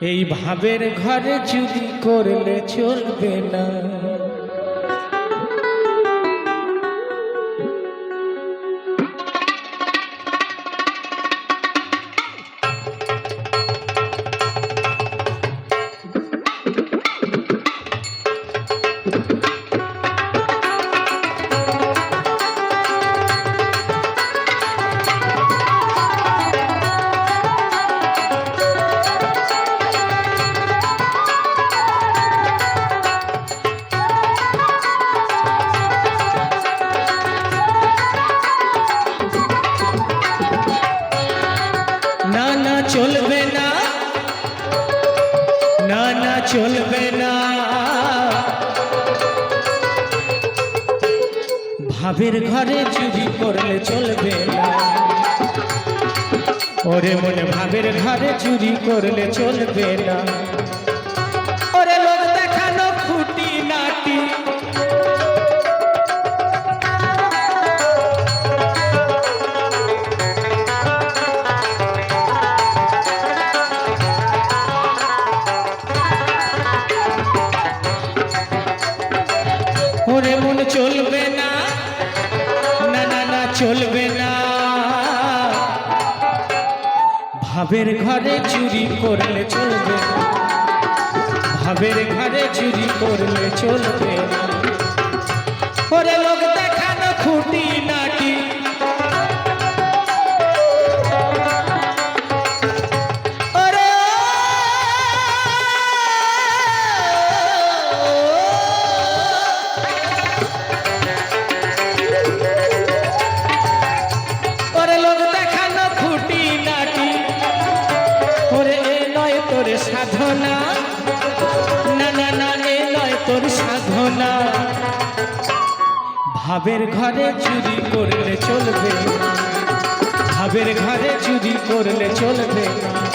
এই ভাবের ঘরে চুরি করলে চলবে না। না না চলবে না না না চলবে না। ভাবের ঘরে চুরি করলে চলবে না। ওরে মনে ভাবের ঘরে চুরি করলে চলবে না। ভাবের ঘরে চুরি করলে চলবে ভাবের ঘরে চুরি করলে চলবে ওরে ভাবের ঘরে চুরি করলে চলবে। ভাবের ঘরে চুরি করলে চলবে না।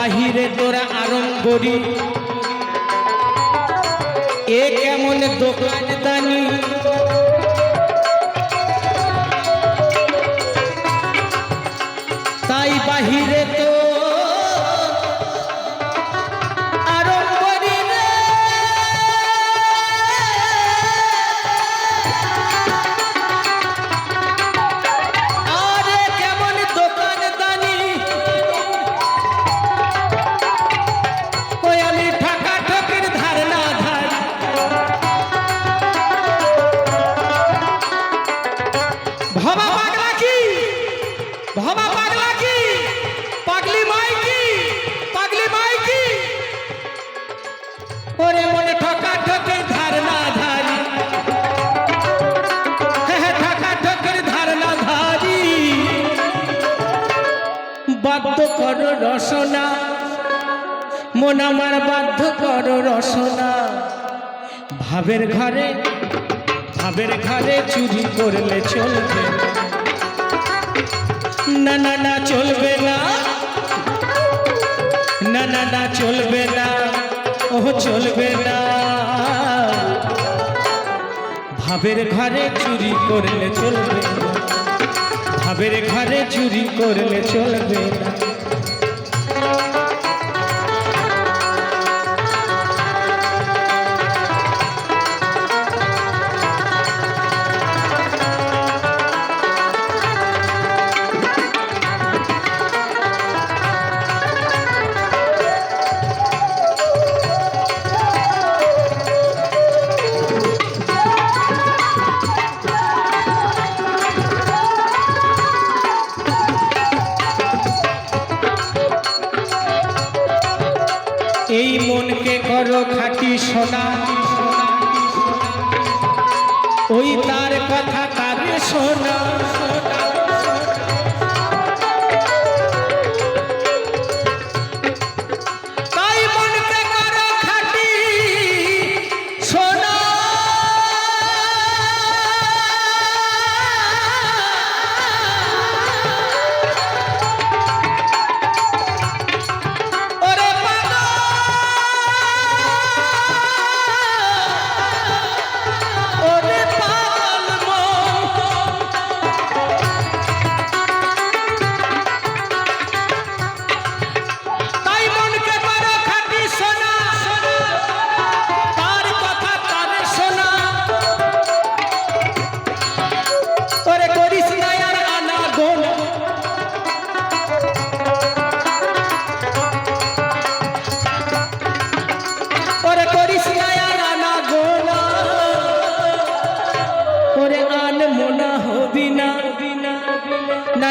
বাহিরে তোরা আরম করি। এ কেমন দোকান করো রসনা। মন আমার বাধ্য করো রসনা। ভাবের ঘরে ভাবের ঘরে চুরি করলে চলবে। না না না, চলবে না। না না না, চলবে না। ও চলবে না। ভাবের ঘরে চুরি করলে চলবে ভাবের ঘরে চুরি করলে চলবে না। এই মনকে করো খাটি সোনা। ওই তার কথা তাকে শোনা?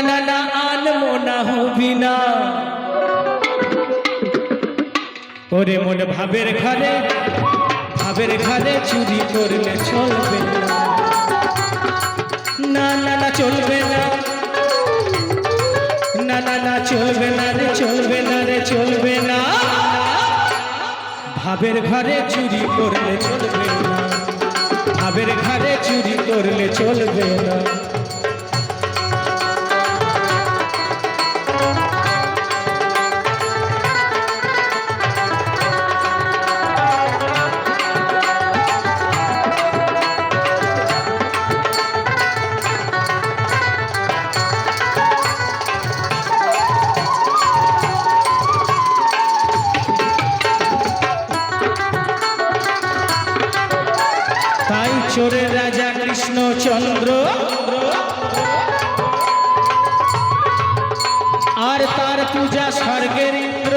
না না না হবি না। ওরে মন ভাবের ঘরে ভাবের ঘরে চুরি করলে চলবে না না না, চলবে না। না না না, চলবে না রে, চলবে না রে, চলবে না। ভাবের ঘরে চুরি করলে চলবে না। ভাবের ঘরে চুরি করলে চলবে না। আর তার পূজা স্বর্গের ইন্দ্র।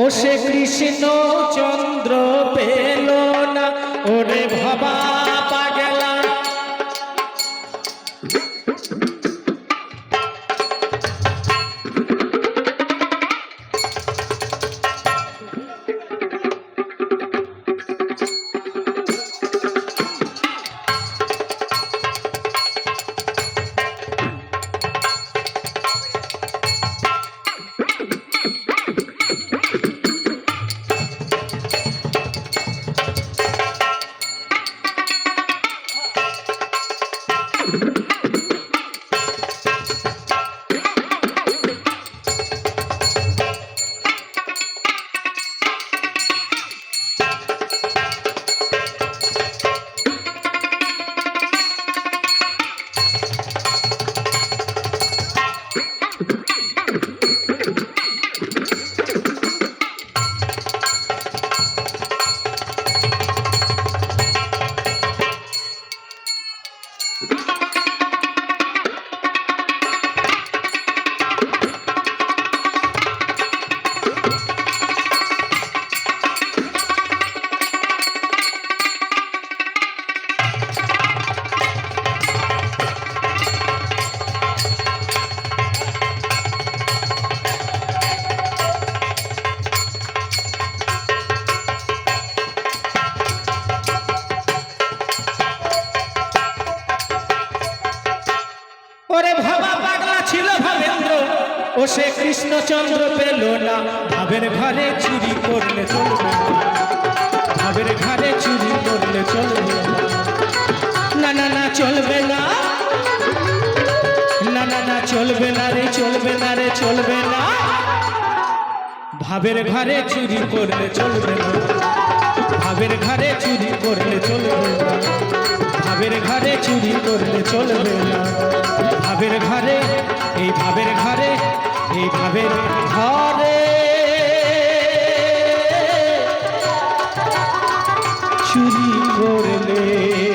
ও সে কৃষ্ণ চন্দ্র পেল না। ওরে ভবা ঘরে চুরি করলে চলবে। ভাবের ঘরে চুরি করলে চলবে না। না না চলবে না। না না না, চলবে না রে, চলবে না রে, চলবে না। ভাবের ঘরে চুরি করলে চলবে না। ভাবের ঘরে চুরি করলে চলবে না। ভাবের ঘরে চুরি করলে চলবে না। ভাবের ঘরে এই ভাবের ঘরে এই ভাবের ঘরে চুরি করলে